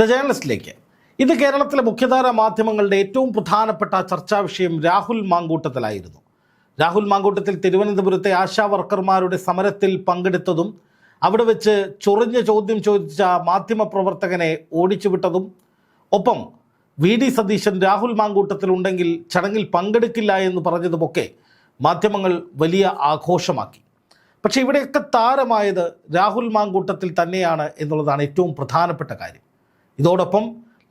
The ജേണലിസ്റ്റിലേക്ക്. ഇത് കേരളത്തിലെ മുഖ്യധാര മാധ്യമങ്ങളുടെ ഏറ്റവും പ്രധാനപ്പെട്ട ചർച്ചാ വിഷയം രാഹുൽ മാങ്കൂട്ടത്തിലായിരുന്നു. രാഹുൽ മാങ്കൂട്ടത്തിൽ തിരുവനന്തപുരത്തെ ആശാ വർക്കർമാരുടെ സമരത്തിൽ പങ്കെടുത്തതും അവിടെ വെച്ച് ചൊറിഞ്ഞ ചോദ്യം ചോദിച്ച മാധ്യമപ്രവർത്തകനെ ഓടിച്ചുവിട്ടതും ഒപ്പം വി ഡി സതീശൻ രാഹുൽ മാങ്കൂട്ടത്തിലുണ്ടെങ്കിൽ ചടങ്ങിൽ പങ്കെടുക്കില്ല എന്ന് പറഞ്ഞതുമൊക്കെ മാധ്യമങ്ങൾ വലിയ ആഘോഷമാക്കി. പക്ഷേ ഇവിടെയൊക്കെ താരമായത് രാഹുൽ മാങ്കൂട്ടത്തിൽ തന്നെയാണ് എന്നുള്ളതാണ് ഏറ്റവും പ്രധാനപ്പെട്ട കാര്യം. ഇതോടൊപ്പം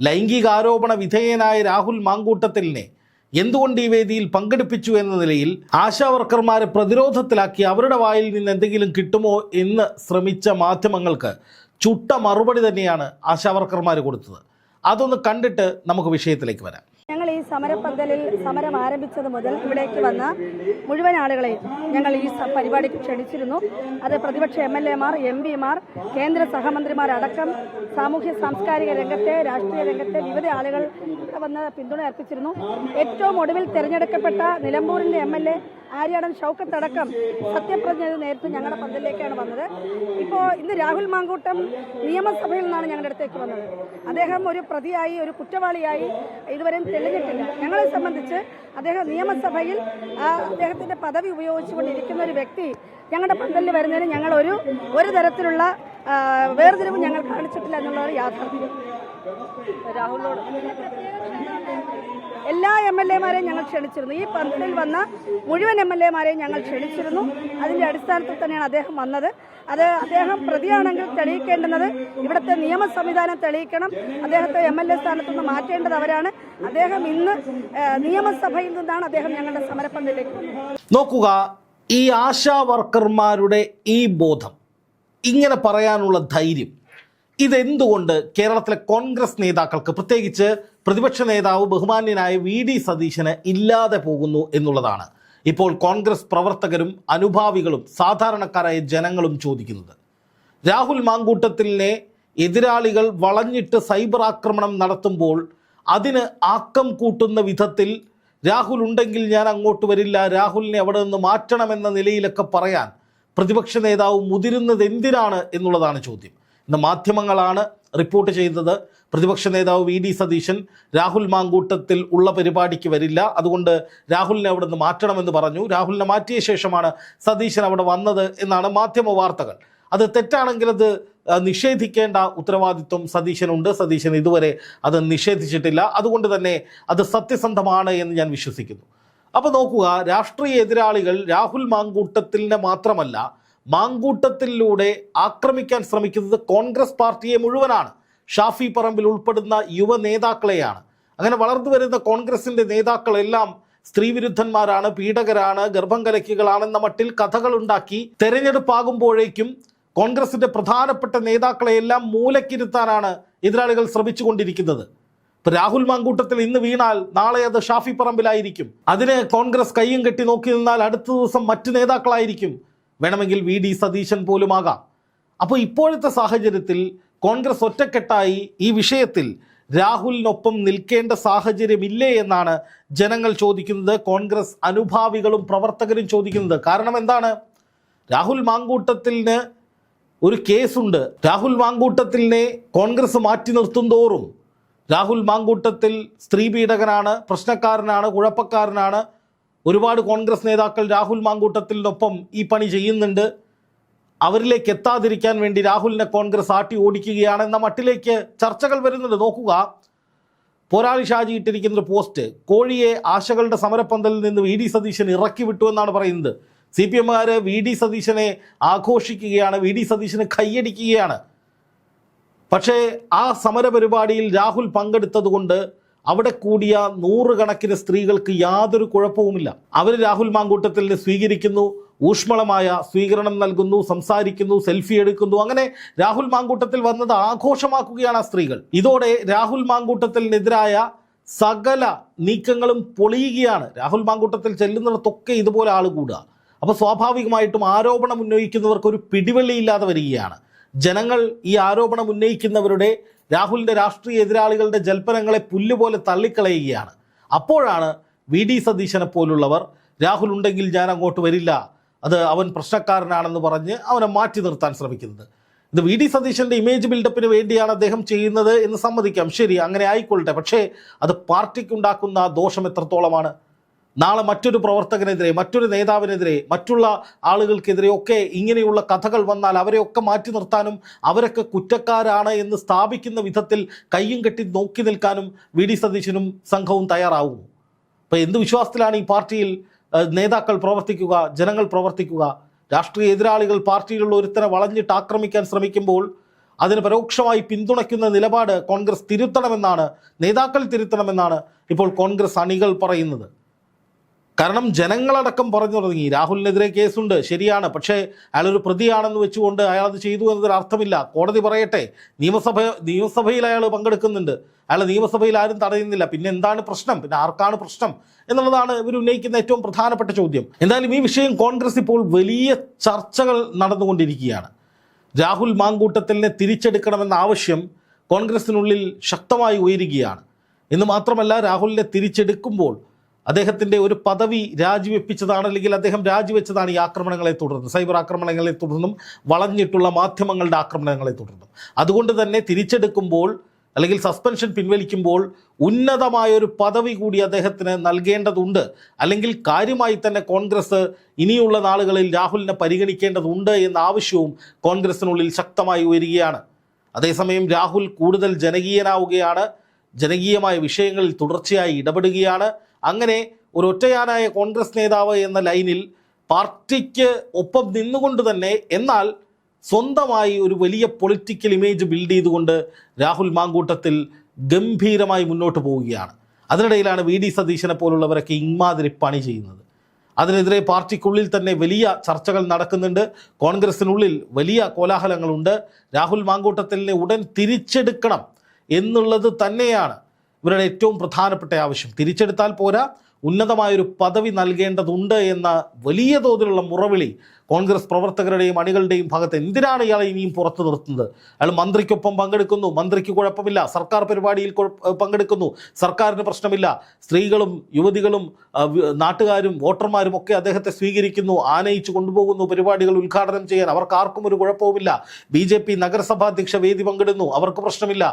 ലൈംഗികാരോപണ വിധേയനായ രാഹുൽ മാങ്കൂട്ടത്തിലിനെ എന്തുകൊണ്ട് ഈ വേദിയിൽ പങ്കെടുപ്പിച്ചു എന്ന നിലയിൽ ആശാവർക്കർമാരെ പ്രതിരോധത്തിലാക്കി അവരുടെ വായിൽ നിന്ന് എന്തെങ്കിലും കിട്ടുമോ എന്ന് ശ്രമിച്ച മാധ്യമങ്ങൾക്ക് ചുട്ട മറുപടി തന്നെയാണ് ആശാവർക്കർമാർ കൊടുത്തത്. അതൊന്ന് കണ്ടിട്ട് നമുക്ക് വിഷയത്തിലേക്ക് വരാം. സമരപ്പന്തലിൽ സമരം ആരംഭിച്ചത് മുതൽ ഇവിടേക്ക് വന്ന മുഴുവൻ ആളുകളെയും ഞങ്ങൾ ഈ പരിപാടിക്ക് ക്ഷണിച്ചിരുന്നു. അത് പ്രതിപക്ഷ എം എൽ എമാർ എം പിമാർ കേന്ദ്ര സഹമന്ത്രിമാരടക്കം സാമൂഹ്യ സാംസ്കാരിക രംഗത്തെ രാഷ്ട്രീയ രംഗത്തെ വിവിധ ആളുകൾ ഇവിടെ വന്ന് പിന്തുണ അർപ്പിച്ചിരുന്നു ഏറ്റവും ഒടുവിൽ തെരഞ്ഞെടുക്കപ്പെട്ട നിലമ്പൂരിന്റെ എം എൽ എ ആര്യാടൻ ഷൗക്കത്തടക്കം സത്യപ്രതിജ്ഞ നേരിട്ട് ഞങ്ങളുടെ പന്തലിലേക്കാണ് വന്നത്. ഇപ്പോൾ ഇന്ന് രാഹുൽ മാങ്കൂട്ടം നിയമസഭയിൽ നിന്നാണ് ഞങ്ങളുടെ അടുത്തേക്ക് വന്നത്. അദ്ദേഹം ഒരു പ്രതിയായി ഒരു കുറ്റവാളിയായി ഇതുവരെയും തെളിഞ്ഞിട്ടില്ല. ഞങ്ങളെ സംബന്ധിച്ച് അദ്ദേഹം നിയമസഭയിൽ അദ്ദേഹത്തിന്റെ പദവി ഉപയോഗിച്ചുകൊണ്ടിരിക്കുന്ന ഒരു വ്യക്തി ഞങ്ങളുടെ പന്തലിൽ വരുന്നതിന് ഞങ്ങൾ ഒരു ഒരു തരത്തിലുള്ള വേർതിരിവ് വേർതിരിവും ഞങ്ങൾ കാണിച്ചിട്ടില്ല എന്നുള്ളതാണ് യാഥാർത്ഥ്യം. രാഹുലിനോട്. എല്ലാ എം എൽ എമാരെയും ഞങ്ങൾ ക്ഷണിച്ചിരുന്നു. ഈ പന്തിൽ വന്ന മുഴുവൻ എം എൽ എമാരെയും ഞങ്ങൾ ക്ഷണിച്ചിരുന്നു. അതിന്റെ അടിസ്ഥാനത്തിൽ തന്നെയാണ് അദ്ദേഹം വന്നത്. അത് അദ്ദേഹം പ്രതിയാണെങ്കിൽ തെളിയിക്കേണ്ടുന്നത് ഇവിടുത്തെ നിയമ സംവിധാനം തെളിയിക്കണം. അദ്ദേഹത്തെ എം എൽ എ സ്ഥാനത്ത് നിന്ന് മാറ്റേണ്ടത് അവരാണ്. അദ്ദേഹം ഇന്ന് നിയമസഭയിൽ നിന്നാണ് അദ്ദേഹം ഞങ്ങളുടെ സമരപ്പന്തലിലേക്ക് വന്നത്. നോക്കുക ഈ ആശാ വർക്കർമാരുടെ ഈ ബോധം ഇങ്ങനെ പറയാനുള്ള ധൈര്യം ഇതെന്തുകൊണ്ട് കേരളത്തിലെ കോൺഗ്രസ് നേതാക്കൾക്ക് പ്രത്യേകിച്ച് പ്രതിപക്ഷ നേതാവ് ബഹുമാന്യനായ വി ഡി സതീശന് ഇല്ലാതെ പോകുന്നു എന്നുള്ളതാണ് ഇപ്പോൾ കോൺഗ്രസ് പ്രവർത്തകരും അനുഭാവികളും സാധാരണക്കാരായ ജനങ്ങളും ചോദിക്കുന്നത്. രാഹുൽ മാങ്കൂട്ടത്തിലിനെ എതിരാളികൾ വളഞ്ഞിട്ട് സൈബർ ആക്രമണം നടത്തുമ്പോൾ അതിന് ആക്കം കൂട്ടുന്ന വിധത്തിൽ രാഹുൽ ഉണ്ടെങ്കിൽ ഞാൻ അങ്ങോട്ട് വരില്ല രാഹുലിനെ അവിടെ നിന്ന് മാറ്റണമെന്ന നിലയിലൊക്കെ പറയാൻ പ്രതിപക്ഷ നേതാവ് മുതിരുന്നത് എന്തിനാണ് എന്നുള്ളതാണ് ചോദ്യം. ഇന്ന് മാധ്യമങ്ങളാണ് റിപ്പോർട്ട് ചെയ്തത്. പ്രതിപക്ഷ നേതാവ് വി ഡി സതീശൻ രാഹുൽ മാങ്കൂട്ടത്തിൽ ഉള്ള പരിപാടിക്ക് വരില്ല. അതുകൊണ്ട് രാഹുലിനെ അവിടെ നിന്ന് മാറ്റണമെന്ന് പറഞ്ഞു. രാഹുലിനെ മാറ്റിയ ശേഷമാണ് സതീശൻ അവിടെ വന്നത് എന്നാണ് മാധ്യമ വാർത്തകൾ. അത് തെറ്റാണെങ്കിൽ അത് നിഷേധിക്കേണ്ട ഉത്തരവാദിത്വം സതീശനുണ്ട്. സതീശൻ ഇതുവരെ അത് നിഷേധിച്ചിട്ടില്ല. അതുകൊണ്ട് തന്നെ അത് സത്യസന്ധമാണ് എന്ന് ഞാൻ വിശ്വസിക്കുന്നു. അപ്പോൾ നോക്കുക രാഷ്ട്രീയ എതിരാളികൾ രാഹുൽ മാങ്കൂട്ടത്തിലിനെ മാത്രമല്ല മാങ്കൂട്ടത്തിലൂടെ ആക്രമിക്കാൻ ശ്രമിക്കുന്നത് കോൺഗ്രസ് പാർട്ടിയെ മുഴുവനാണ്. ഷാഫി പറമ്പിൽ ഉൾപ്പെടുന്ന യുവ നേതാക്കളെയാണ്. അങ്ങനെ വളർന്നു വരുന്ന കോൺഗ്രസിന്റെ നേതാക്കളെല്ലാം സ്ത്രീവിരുദ്ധന്മാരാണ് പീഡകരാണ് ഗർഭം കലക്കികളാണെന്ന മട്ടിൽ കഥകളുണ്ടാക്കി തെരഞ്ഞെടുപ്പാകുമ്പോഴേക്കും കോൺഗ്രസിന്റെ പ്രധാനപ്പെട്ട നേതാക്കളെയെല്ലാം മൂലക്കിരുത്താനാണ് എതിരാളികൾ ശ്രമിച്ചുകൊണ്ടിരിക്കുന്നത്. ഇപ്പൊ രാഹുൽ മാങ്കൂട്ടത്തിൽ ഇന്ന് വീണാൽ നാളെ അത് ഷാഫി പറമ്പിലായിരിക്കും. അതിന് കോൺഗ്രസ് കയ്യും കെട്ടി നോക്കി നിന്നാൽ അടുത്ത ദിവസം മറ്റു നേതാക്കളായിരിക്കും വേണമെങ്കിൽ വി ഡി സതീശൻ പോലുമാകാം. അപ്പോൾ ഇപ്പോഴത്തെ സാഹചര്യത്തിൽ കോൺഗ്രസ് ഒറ്റക്കെട്ടായി ഈ വിഷയത്തിൽ രാഹുലിനൊപ്പം നിൽക്കേണ്ട സാഹചര്യമില്ലേ എന്നാണ് ജനങ്ങൾ ചോദിക്കുന്നത്. കോൺഗ്രസ് അനുഭാവികളും പ്രവർത്തകരും ചോദിക്കുന്നത്. കാരണം എന്താണ്? രാഹുൽ മാങ്കൂട്ടത്തിന് ഒരു കേസുണ്ട്. രാഹുൽ മാങ്കൂട്ടത്തിലിനെ കോൺഗ്രസ് മാറ്റി നിർത്തും തോറും രാഹുൽ മാങ്കൂട്ടത്തിൽ സ്ത്രീ പീഡകനാണ് പ്രശ്നക്കാരനാണ് കുഴപ്പക്കാരനാണ് ഒരുപാട് കോൺഗ്രസ് നേതാക്കൾ രാഹുൽ മാങ്കൂട്ടത്തിനൊപ്പം ഈ പണി ചെയ്യുന്നുണ്ട്. അവരിലേക്ക് എത്താതിരിക്കാൻ വേണ്ടി രാഹുലിനെ കോൺഗ്രസ് ആട്ടി ഓടിക്കുകയാണെന്ന മട്ടിലേക്ക് ചർച്ചകൾ വരുന്നുണ്ട് നോക്കുക. പോരാളി ഷാജി ഇട്ടിരിക്കുന്ന ഒരു പോസ്റ്റ് കോഴിയെ ആശകളുടെ സമരപ്പന്തലിൽ നിന്ന് വി ഡി സതീശൻ ഇറക്കി വിട്ടു എന്നാണ് പറയുന്നത്. സി പി എമ്മുകാർ വി ഡി സതീശനെ ആഘോഷിക്കുകയാണ് വി ഡി സതീശന് കൈയടിക്കുകയാണ്. പക്ഷേ ആ സമരപരിപാടിയിൽ രാഹുൽ പങ്കെടുത്തതുകൊണ്ട് അവിടെ കൂടിയ നൂറുകണക്കിന് സ്ത്രീകൾക്ക് യാതൊരു കുഴപ്പവുമില്ല. അവർ രാഹുൽ മാങ്കൂട്ടത്തിലിനെ സ്വീകരിക്കുന്നു ഊഷ്മളമായ സ്വീകരണം നൽകുന്നു സംസാരിക്കുന്നു സെൽഫി എടുക്കുന്നു. അങ്ങനെ രാഹുൽ മാങ്കൂട്ടത്തിൽ വന്നത് ആഘോഷമാക്കുകയാണ് ആ സ്ത്രീകൾ. ഇതോടെ രാഹുൽ മാങ്കൂട്ടത്തിനെതിരായ സകല നീക്കങ്ങളും പൊളിയുകയാണ്. രാഹുൽ മാങ്കൂട്ടത്തിൽ ചെല്ലുന്നിടത്തൊക്കെ ഇതുപോലെ ആൾ കൂടുക. അപ്പോൾ സ്വാഭാവികമായിട്ടും ആരോപണം ഉന്നയിക്കുന്നവർക്ക് ഒരു പിടിവെള്ളിയില്ലാതെ വരികയാണ്. ജനങ്ങൾ ഈ ആരോപണം ഉന്നയിക്കുന്നവരുടെ രാഹുലിന്റെ രാഷ്ട്രീയ എതിരാളികളുടെ ജൽപ്പനങ്ങളെ പുല്ലുപോലെ തള്ളിക്കളയുകയാണ്. അപ്പോഴാണ് വി ഡി സതീശനെ പോലുള്ളവർ രാഹുൽ ഉണ്ടെങ്കിൽ ഞാൻ അങ്ങോട്ട് വരില്ല. അത് അവൻ പ്രശ്നക്കാരനാണെന്ന് പറഞ്ഞ് അവനെ മാറ്റി നിർത്താൻ ശ്രമിക്കുന്നത്. ഇത് വി ഡി സതീശന്റെ ഇമേജ് ബിൽഡപ്പിന് വേണ്ടിയാണ് അദ്ദേഹം ചെയ്യുന്നത് എന്ന് സമ്മതിക്കാം. ശരി അങ്ങനെ ആയിക്കൊള്ളട്ടെ. പക്ഷേ അത് പാർട്ടിക്ക് ഉണ്ടാക്കുന്ന ദോഷം എത്രത്തോളമാണ്? നാളെ മറ്റൊരു പ്രവർത്തകനെതിരെ മറ്റൊരു നേതാവിനെതിരെ മറ്റുള്ള ആളുകൾക്കെതിരെ ഒക്കെ ഇങ്ങനെയുള്ള കഥകൾ വന്നാൽ അവരെയൊക്കെ മാറ്റി നിർത്താനും അവരൊക്കെ കുറ്റക്കാരാണ് എന്ന് സ്ഥാപിക്കുന്ന വിധത്തിൽ കയ്യും കെട്ടി നോക്കി നിൽക്കാനും വി. ഡി. സതീശനും സംഘവും തയ്യാറാവും അപ്പോൾ എന്ത് വിശ്വാസത്തിലാണ് ഈ പാർട്ടിയിൽ നേതാക്കൾ പ്രവർത്തിക്കുക ജനങ്ങൾ പ്രവർത്തിക്കുക? രാഷ്ട്രീയ എതിരാളികൾ പാർട്ടിയിലുള്ള ഒരുത്തനെ വളഞ്ഞിട്ട് ആക്രമിക്കാൻ ശ്രമിക്കുമ്പോൾ അതിന് പരോക്ഷമായി പിന്തുണയ്ക്കുന്ന നിലപാട് കോൺഗ്രസ് തിരുത്തണമെന്നാണ് നേതാക്കൾ തിരുത്തണമെന്നാണ് ഇപ്പോൾ കോൺഗ്രസ് അണികൾ പറയുന്നത്. കാരണം ജനങ്ങളടക്കം പറഞ്ഞു തുടങ്ങി. രാഹുലിനെതിരെ കേസുണ്ട്. ശരിയാണ്. പക്ഷേ അയാളൊരു പ്രതിയാണെന്ന് വെച്ചുകൊണ്ട് അയാൾ അത് ചെയ്തു എന്നതൊരു അർത്ഥമില്ല. കോടതി പറയട്ടെ. നിയമസഭ നിയമസഭയിൽ അയാൾ പങ്കെടുക്കുന്നുണ്ട്. അയാൾ നിയമസഭയിൽ ആരും തടയുന്നില്ല. പിന്നെ എന്താണ് പ്രശ്നം? പിന്നെ ആർക്കാണ് പ്രശ്നം? എന്നുള്ളതാണ് ഇവർ ഉന്നയിക്കുന്ന ഏറ്റവും പ്രധാനപ്പെട്ട ചോദ്യം. എന്തായാലും ഈ വിഷയം കോൺഗ്രസ് ഇപ്പോൾ വലിയ ചർച്ചകൾ നടന്നുകൊണ്ടിരിക്കുകയാണ്. രാഹുൽ മാങ്കൂട്ടത്തിലിനെ തിരിച്ചെടുക്കണമെന്ന ആവശ്യം കോൺഗ്രസിനുള്ളിൽ ശക്തമായി ഉയരുകയാണ്. എന്ന് മാത്രമല്ല രാഹുലിനെ തിരിച്ചെടുക്കുമ്പോൾ അദ്ദേഹത്തിന്റെ ഒരു പദവി രാജിവെപ്പിച്ചതാണ് അല്ലെങ്കിൽ അദ്ദേഹം രാജിവെച്ചതാണ് ഈ ആക്രമണങ്ങളെ തുടർന്ന്. സൈബർ ആക്രമണങ്ങളെ തുടർന്നും വളഞ്ഞിട്ടുള്ള മാധ്യമങ്ങളുടെ ആക്രമണങ്ങളെ തുടർന്നും. അതുകൊണ്ട് തന്നെ തിരിച്ചെടുക്കുമ്പോൾ അല്ലെങ്കിൽ സസ്പെൻഷൻ പിൻവലിക്കുമ്പോൾ ഉന്നതമായ ഒരു പദവി കൂടി അദ്ദേഹത്തിന് നൽകേണ്ടതുണ്ട്. അല്ലെങ്കിൽ കാര്യമായി തന്നെ കോൺഗ്രസ് ഇനിയുള്ള നാളുകളിൽ രാഹുലിനെ പരിഗണിക്കേണ്ടതുണ്ട് എന്ന ആവശ്യവും കോൺഗ്രസിനുള്ളിൽ ശക്തമായി ഉയരുകയാണ്. അതേസമയം രാഹുൽ കൂടുതൽ ജനകീയനാവുകയാണ്. ജനകീയമായ വിഷയങ്ങളിൽ തുടർച്ചയായി ഇടപെടുകയാണ്. അങ്ങനെ ഒരു ഒറ്റയാനായ കോൺഗ്രസ് നേതാവ് എന്ന ലൈനിൽ പാർട്ടിക്ക് ഒപ്പം നിന്നുകൊണ്ട് തന്നെ എന്നാൽ സ്വന്തമായി ഒരു വലിയ പൊളിറ്റിക്കൽ ഇമേജ് ബിൽഡ് ചെയ്തുകൊണ്ട് രാഹുൽ മാങ്കൂട്ടത്തിൽ ഗംഭീരമായി മുന്നോട്ട് പോവുകയാണ്. അതിനിടയിലാണ് വി ഡി സതീശനെ പോലുള്ളവരൊക്കെ ഇമാതിരി പണി ചെയ്യുന്നത്. അതിനെതിരെ പാർട്ടിക്കുള്ളിൽ തന്നെ വലിയ ചർച്ചകൾ നടക്കുന്നുണ്ട്. കോൺഗ്രസിനുള്ളിൽ വലിയ കോലാഹലങ്ങളുണ്ട്. രാഹുൽ മാങ്കൂട്ടത്തിലിനെ ഉടൻ തിരിച്ചെടുക്കണം. എന്നുള്ളത് തന്നെയാണ് ഇവരുടെ ഏറ്റവും പ്രധാനപ്പെട്ട ആവശ്യം. തിരിച്ചെടുത്താൽ പോരാ ഉന്നതമായൊരു പദവി നൽകേണ്ടതുണ്ട് എന്ന വലിയ തോതിലുള്ള മുറവിളി കോൺഗ്രസ് പ്രവർത്തകരുടെയും അണികളുടെയും ഭാഗത്ത് എന്തിനാണ് ഇയാളെ ഇനിയും പുറത്തു നിർത്തുന്നത്? അയാൾ മന്ത്രിക്കൊപ്പം പങ്കെടുക്കുന്നു മന്ത്രിക്ക് കുഴപ്പമില്ല സർക്കാർ പരിപാടിയിൽ പങ്കെടുക്കുന്നു സർക്കാരിന് പ്രശ്നമില്ല. സ്ത്രീകളും യുവതികളും നാട്ടുകാരും വോട്ടർമാരും ഒക്കെ അദ്ദേഹത്തെ സ്വീകരിക്കുന്നു ആനയിച്ചു കൊണ്ടുപോകുന്നു പരിപാടികൾ ഉദ്ഘാടനം ചെയ്യാൻ. അവർക്ക് ആർക്കും ഒരു കുഴപ്പവുമില്ല. ബി ജെ പി നഗരസഭാധ്യക്ഷ വേദി പങ്കിടുന്നു അവർക്ക് പ്രശ്നമില്ല.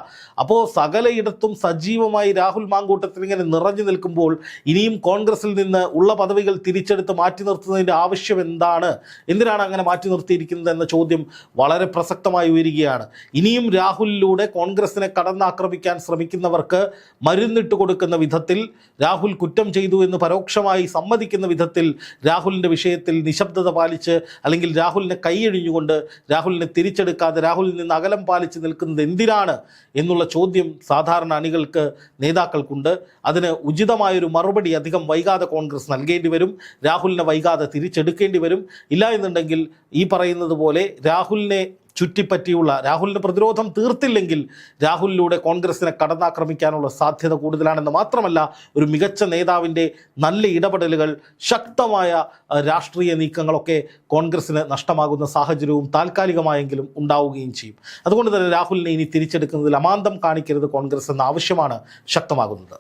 അപ്പോൾ സകലയിടത്തും സജീവമായി രാഹുൽ മാങ്കൂട്ടത്തിൽ ഇങ്ങനെ നിറഞ്ഞു നിൽക്കുമ്പോൾ ഇനിയും കോൺഗ്രസിൽ നിന്ന് ഉള്ള പദവികൾ തിരിച്ചെടുത്ത് മാറ്റി നിർത്തുന്നതിന്റെ ആവശ്യം എന്താണ് എന്തിനാണ് അങ്ങനെ മാറ്റി നിർത്തിയിരിക്കുന്നത് എന്ന ചോദ്യം വളരെ പ്രസക്തമായി ഉയരുകയാണ്. ഇനിയും രാഹുലിലൂടെ കോൺഗ്രസിനെ കടന്നാക്രമിക്കാൻ ശ്രമിക്കുന്നവർക്ക് മരുന്നിട്ട് കൊടുക്കുന്ന വിധത്തിൽ രാഹുൽ കുറ്റം ചെയ്തു എന്ന് പരോക്ഷമായി സമ്മതിക്കുന്ന വിധത്തിൽ രാഹുലിന്റെ വിഷയത്തിൽ നിശബ്ദത പാലിച്ച് അല്ലെങ്കിൽ രാഹുലിനെ കൈയഴിഞ്ഞുകൊണ്ട് രാഹുലിനെ തിരിച്ചെടുക്കാതെ രാഹുലിൽ നിന്ന് അകലം പാലിച്ച് നിൽക്കുന്നത് എന്തിനാണ് എന്നുള്ള ചോദ്യം സാധാരണ അണികൾക്ക് നേതാക്കൾക്കുണ്ട്. അതിന് ഉചിതമായൊരു മറുപടി അധികം വൈകാതെ കോൺഗ്രസ് നൽകേണ്ടി വരും. രാഹുലിനെ വൈകാതെ തിരിച്ചെടുക്കേണ്ടി വരും. ഇല്ല എന്നുണ്ടെങ്കിൽ ഈ പറയുന്നത് പോലെ രാഹുലിനെ ചുറ്റിപ്പറ്റിയുള്ള രാഹുലിന്റെ പ്രതിരോധം തീർത്തില്ലെങ്കിൽ രാഹുലിലൂടെ കോൺഗ്രസിനെ കടന്നാക്രമിക്കാനുള്ള സാധ്യത കൂടുതലാണെന്ന് മാത്രമല്ല ഒരു മികച്ച നേതാവിന്റെ നല്ല ഇടപെടലുകൾ ശക്തമായ രാഷ്ട്രീയ നീക്കങ്ങളൊക്കെ കോൺഗ്രസിന് നഷ്ടമാകുന്ന സാഹചര്യവും താൽക്കാലികമായെങ്കിലും ഉണ്ടാവുകയും ചെയ്യും. അതുകൊണ്ട് തന്നെ രാഹുലിനെ ഇനി തിരിച്ചെടുക്കുന്നതിൽ അമാന്തം കാണിക്കരുത് കോൺഗ്രസ് എന്ന ആവശ്യമാണ് ശക്തമാകുന്നത്.